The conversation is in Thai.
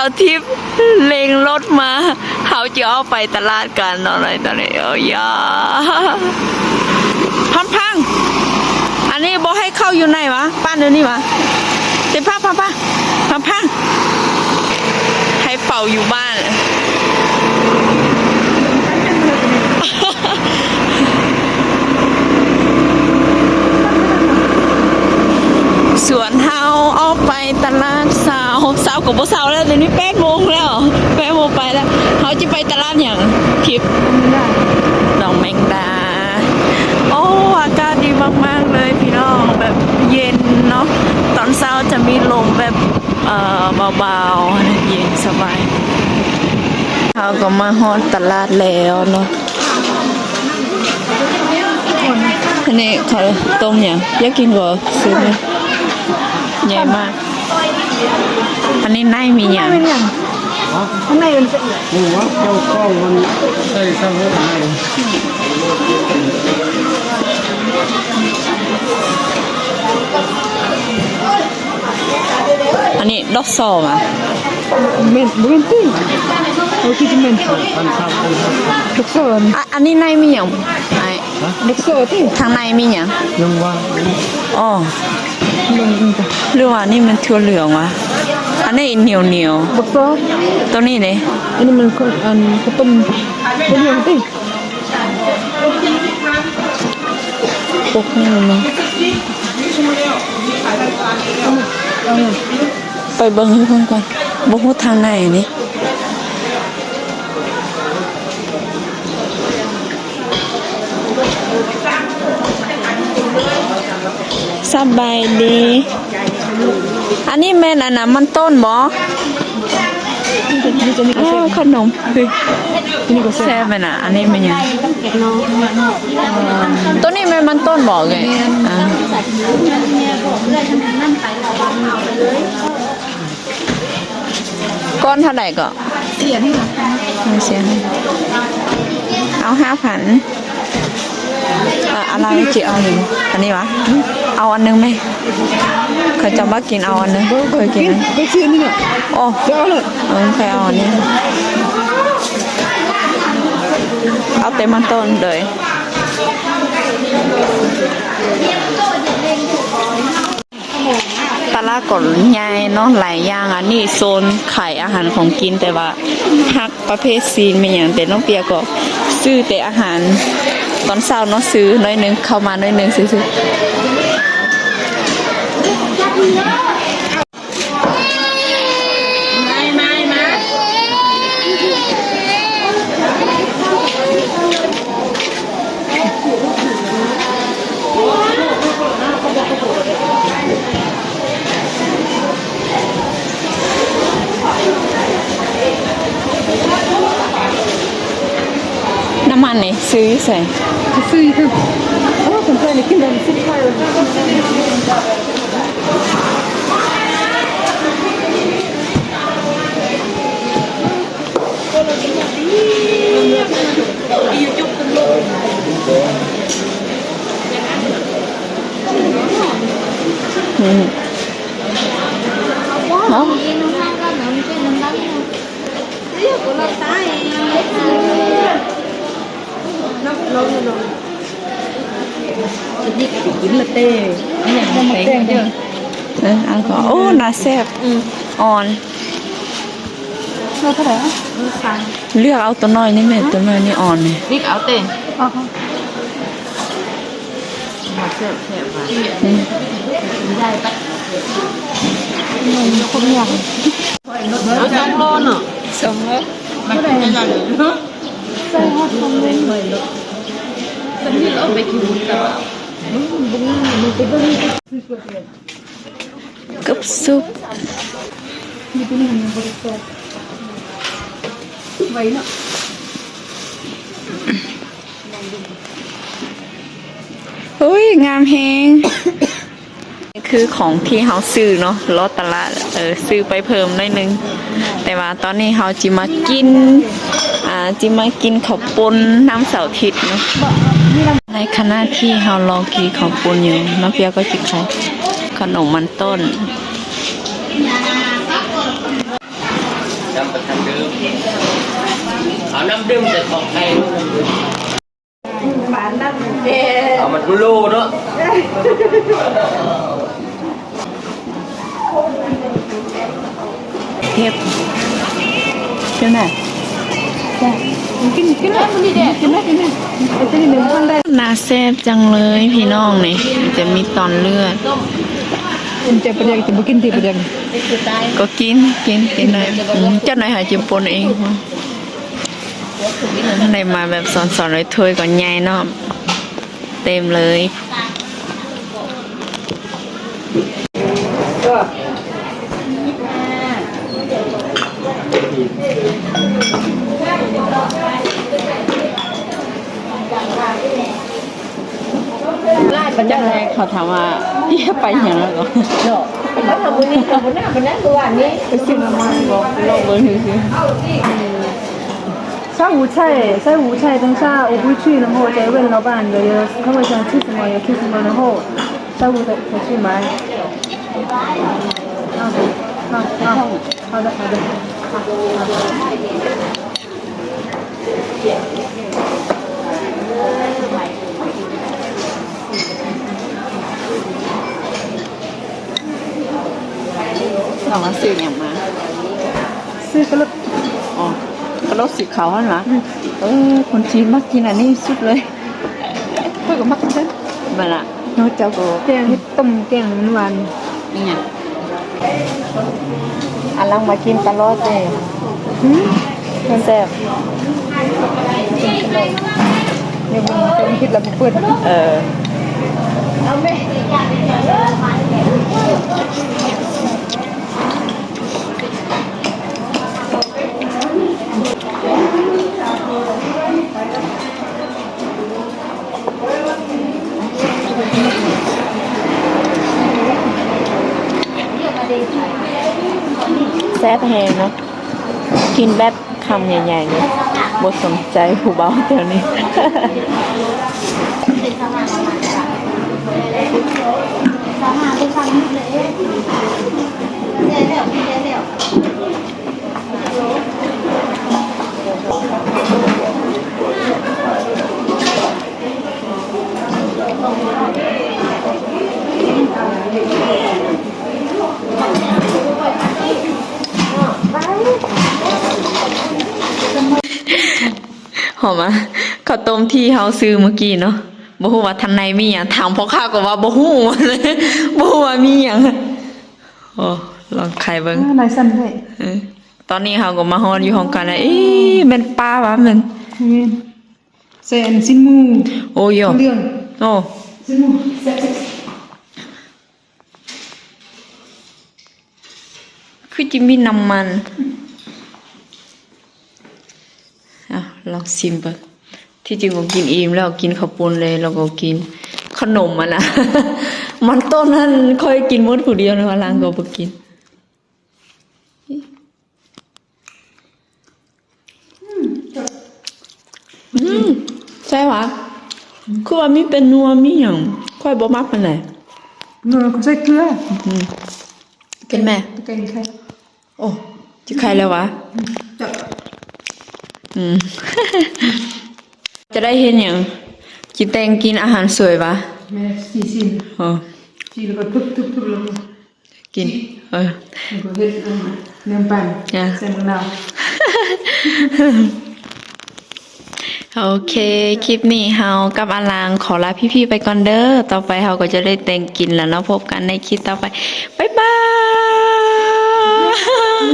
าวทิพย์เลงรถมา เขาจะเอาไปตลาดกันอะไรตอนนี้เอ้ยยาพังพังอันนี้บอกให้เข้าอยู่ไหนวะป้านเดี๋ยวนี้วะเต็มพังพังพังพังพังให้เป่าอยู่บ้านสวนเฮาเอาไปตลาดสาว สาวกับบ่สาวแล้วเดี๋ยวนี้แปดโมงแล้วแปดโมงไปแล้วเขาจะไปตลาดอย่างทิพย์ดอกแมงดา โอ้อากาศดีมากๆเลยพี่น้องแบบเย็นเนาะตอนเช้าจะมีลมแบบเอ่อเบาๆเย็นสบายเขาก็มาฮอดตลาดแล้วเนาะอันนี้เขาต้มอย่างอยากกินก็ซื้อเลยใหญ่มาก อันนี้ในมีอย่างข้างในมันจะเอียดหมูว่าเจ้าข้องมันใส่สมุนไพรอันนี้ดอกซอมอะเมนบุเป็นติ้งโอ้ที่จะเมนพันทับพันทับลูกโซ่อะอันนี้ในมีอย่างไอ้ลูกโซ่ติ้งทางในมีอย่างยังว่าอ๋อลงจ้ะ หรือว่านี่มันถั่วเหลืองวะอันนี้เหนียวเหนียวลูกโซ่ๆตัวนี้เลยอันนี้มันก็อันข้าวต้มเป็นยังติ้งปกนี่เนาะไปเบิ่งให้เพิ่นก่อนบ่ฮู้ทางไหนนี่สบายดี อันนี้แม่นอันน่ะมันต้นบ่นี่จะนี่ก็อ้าแซ่วบขนมเฮ้ยนี่ก็แซ่บแซ่บไปน่ะอันนี้มันยังตัวนี้มันมันต้นบอกไงอ่าก้อนเท่าไหร่ก็เสียนี่ค่ะไม่เสียให้เอาห้าพันอะไรจีเอาหนึ่งอันนี้วะ เอาอันหนึงไหมเคยจะมากินเอาอันหนึงเคยกินไหมก็ซื้อนี่น่ะโอ้เดี๋ยวเอาเลยเออเคยเอาอันนี้เอาเต็มมันต้นเลยตลาดก่อนใหญ่เนาะหลายอย่างอันนี้โซนขายอาหารของกินแต่ว่าฮักประเภทซีนไม่อย่างแต่น้องเปียก็ซื้อแต่อาหารตอนเช้าเนาะซื้อน้อยหนึงเข้ามาน้อยหนึงซื้อซื้อ น้ำมันนี่ซื้อใส่ซื้อค่ะโอ้คนไทยนี่กินแบบสุดท้า กินละเต้นี่อย่างมันแตงเยอะเอออันก็โอ้น่าแซ่บอ่อนเราเท่าไหร่อะเลือกเอาตัวน้อยนี่แม่ตัวน้อยนี่อ่อนนี่นี่เอาเต้อ๋อค่ะอืมคนอย่างเอาจังโลนอะสองรสไม่ได้ใส่ฮอตคอมเมนต์เลยสำนีเราไปคิวกับบุ้งมันจะเป็น กับซุปไว้เนาะเฮ้ยงามแฮงคือของที่เฮาซื้อเนาะลอตตลาดเออซื้อไปเพิ่มหน่อยนึง แต่ว่าตอนนี้เฮาจิมากิน อ่าจิมากินข้าวปนน้ำเสาทิตย์เนาะ ในขณะที่เฮารอกินข้าวปุ้นอยู่น้ำเปียก็จิขายขนมมันต้นน้ำประทันดื่มเอาน้ำดื่มแต่ของไทยเอามันกุโลเนาะเทปเจ้าไหนกิน กินแล้วมันดีเด็ดกินไหมกินไหมไอ้เจ้านี่หนึ่งคนได้น่าแซ่บจังเลยพี่น้องนี่จะมีตอนเลือดมันจะประเดี๋ยวจะบุกินทีประเดี๋ยวก็กินกินกินเลยอืมเจ้าหน่อยหาจิมปนเองในมาแบบสอนๆเลยถ้วยก่อนใหญ่เนาะเต็มเลยไล่ปัญ จั ญาง ไรเขาถามว่าเยี่ยไปอย่างแล้วก็ เนาะเขาทำวันนี้ทำวันหน้าวันนั้นตัวนี้ ไปซื้อมาบอกลองเบอร์ซื้อ 下午菜，下午菜，等下我回去，然后再问老板有有他们想吃什么，有吃什么，然后下午再再去买。啊，好，好，好的，好的，好，好。 เอามาซื้ออย่างมา ซื้อกระลบอ๋อกระลกสีขาวนั่นหรอเออ คนจีนมักกินอันนี้สุดเลยเพื่อก็มักกินมาละนโนเจ้าก็แกงต้มแกงนวลนี่ไงอันลังมากินตลอดเลยแซ่บ เดี๋ยวมันจะคิดแล้วเปิดเออแซ่บแฮงเนาะกินแบบ คำใหญ่ๆเลยบทสนใจผู้เบาเดี๋ยวนี้ หอมอะข้าวต้มที่เฮาซื้อเมื่อกี้เนาะบ่ฮู้ว่าทางในมีหยังถามพ่อค้าก็ว่าบ่ฮู้เลยบ่ฮู้ว่ามีหยังโอ้ลองไข่เบิ่งนายสั้นให้เออตอนนี้เฮาก็มาฮอดอยู่ห้องกันแล้วเอ๊ะแม่นป้าวะแม่นนี่ใส่อันซินมูโอ้ยเรื่องโอ้ซินมูใส่คือจิมีน้ำมัน อะลองชิมเบิ่งที่จริงก็กินอิ่มแล้วกินข้าวปุ้นเลยแล้วก็กินขนมอะนะมันต้นนั้นค่อยกินหมดผู้เดียวนะว่าล้างก็บ่กินอืมใช่หวะคือว่ามีเป็นนัวมีหยังค่อยบ่มักปานใดเนื้อก็ใส่เกลืออืมกินแม่ตะเกียงไข่โอ้จิใครแล้ววะจับ อืม จะได้เห็นหยังกินแตงกินอาหารสวยวะแม่สีสินอ๋อสีแล้วก็ทุบทุบทุบลงกิน เออแล้วก็เฮ็ดอันเนื้อปั่นจ้ะใส่มะนาวโอเค คลิปนี้เฮากับอาลางขอลาพี่ๆไปก่อนเด้อ ต่อไปเฮาก็จะได้แต่งกินแล้วเนาะพบกันในคลิปต่อไป บ๊ายบาย